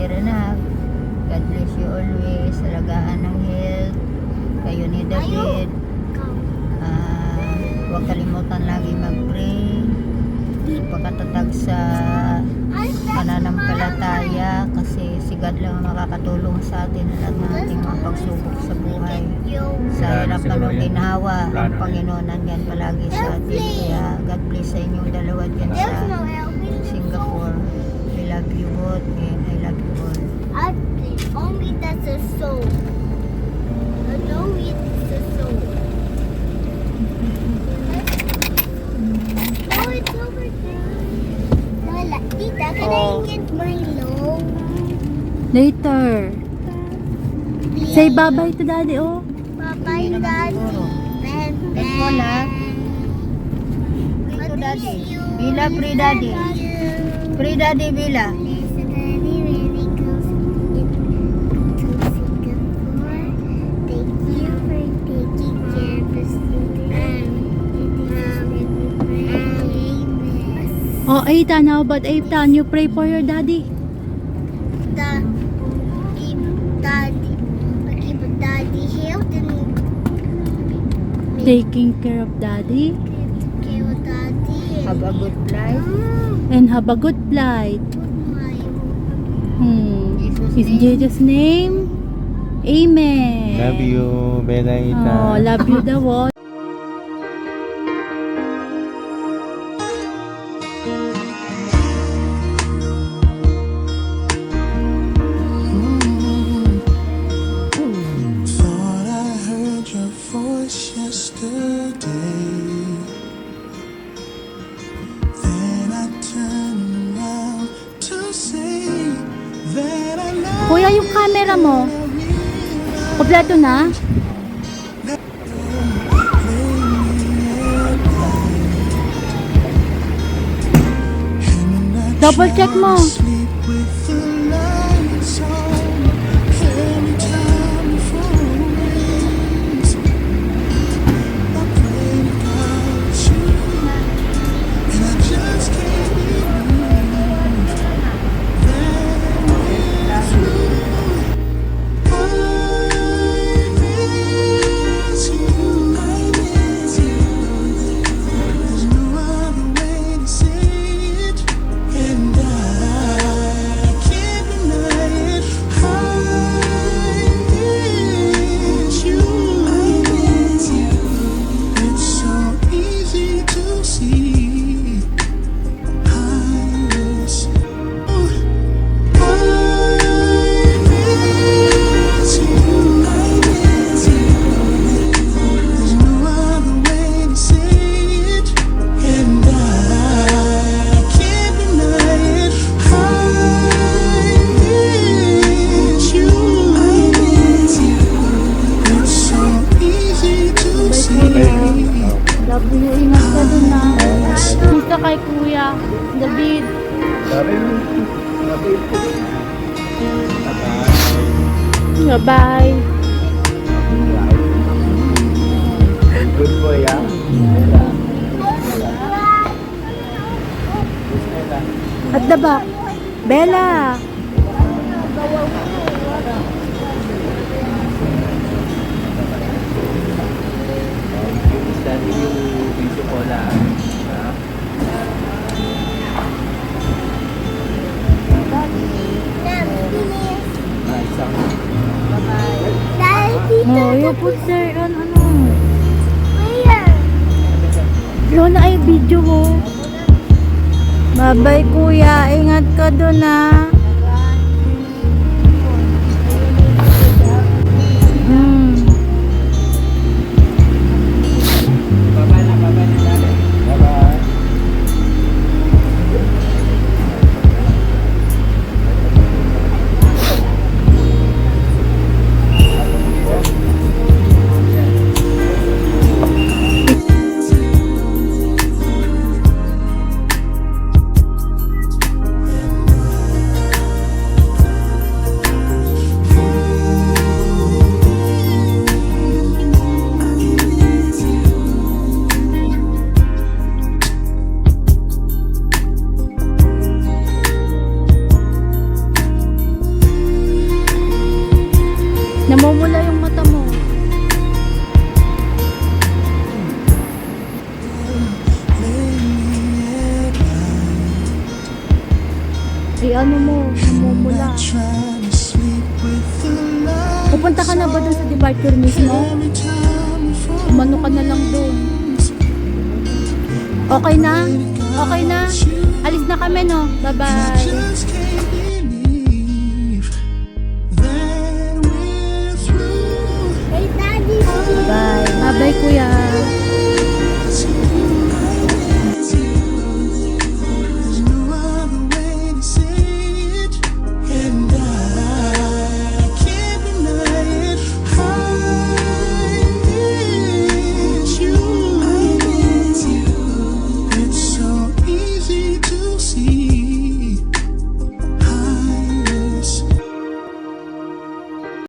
dear anak. God bless you always. Alagaan ng health. Kayo ni David. Ah, huwag kalimutan lagi mag-pray. Pagkatatag sa pananampalataya kasi si God lang ang makakatulong sa atin na lahat ng ating mga pagsubok sa buhay. Sa hirap ng ginawa, ang. Panginoon nandyan palagi sa atin. Kaya God bless sa inyong dalawa dyan sa Singapore. I love you both and All. Only that's a soul. Only it's a soul. Oh, it's over there. Lola, Tita, can Oh. I get? Later. Say bye-bye to daddy, oh. Bye-bye, Daddy. siguro. Bye. Let's go, la. Pray to daddy. Bila, pray daddy. Pray daddy, Bila. Oh, Aitan, how about Aitan? You pray for your daddy. Daddy healed and Taking care of daddy. care of daddy Have a good life. Mm, And have a good flight. my Hmm. Jesus' In name. Jesus' name. Amen. Love you, Benaita. Oh, love you the what? camera mo. Kompleto na? Double check mo. Kay Kuya. David. Bye-bye. Good boy, ah. At the back. Bella. You put there on ano. where? Yun na ay video mo. Bye-bye kuya. Ingat ka dun ah. Ano mo, namumula. Pupunta ka na ba dun sa departure mismo? Umano ka na lang doon. Okay na? Okay na? Alis na kami, no? Bye-bye.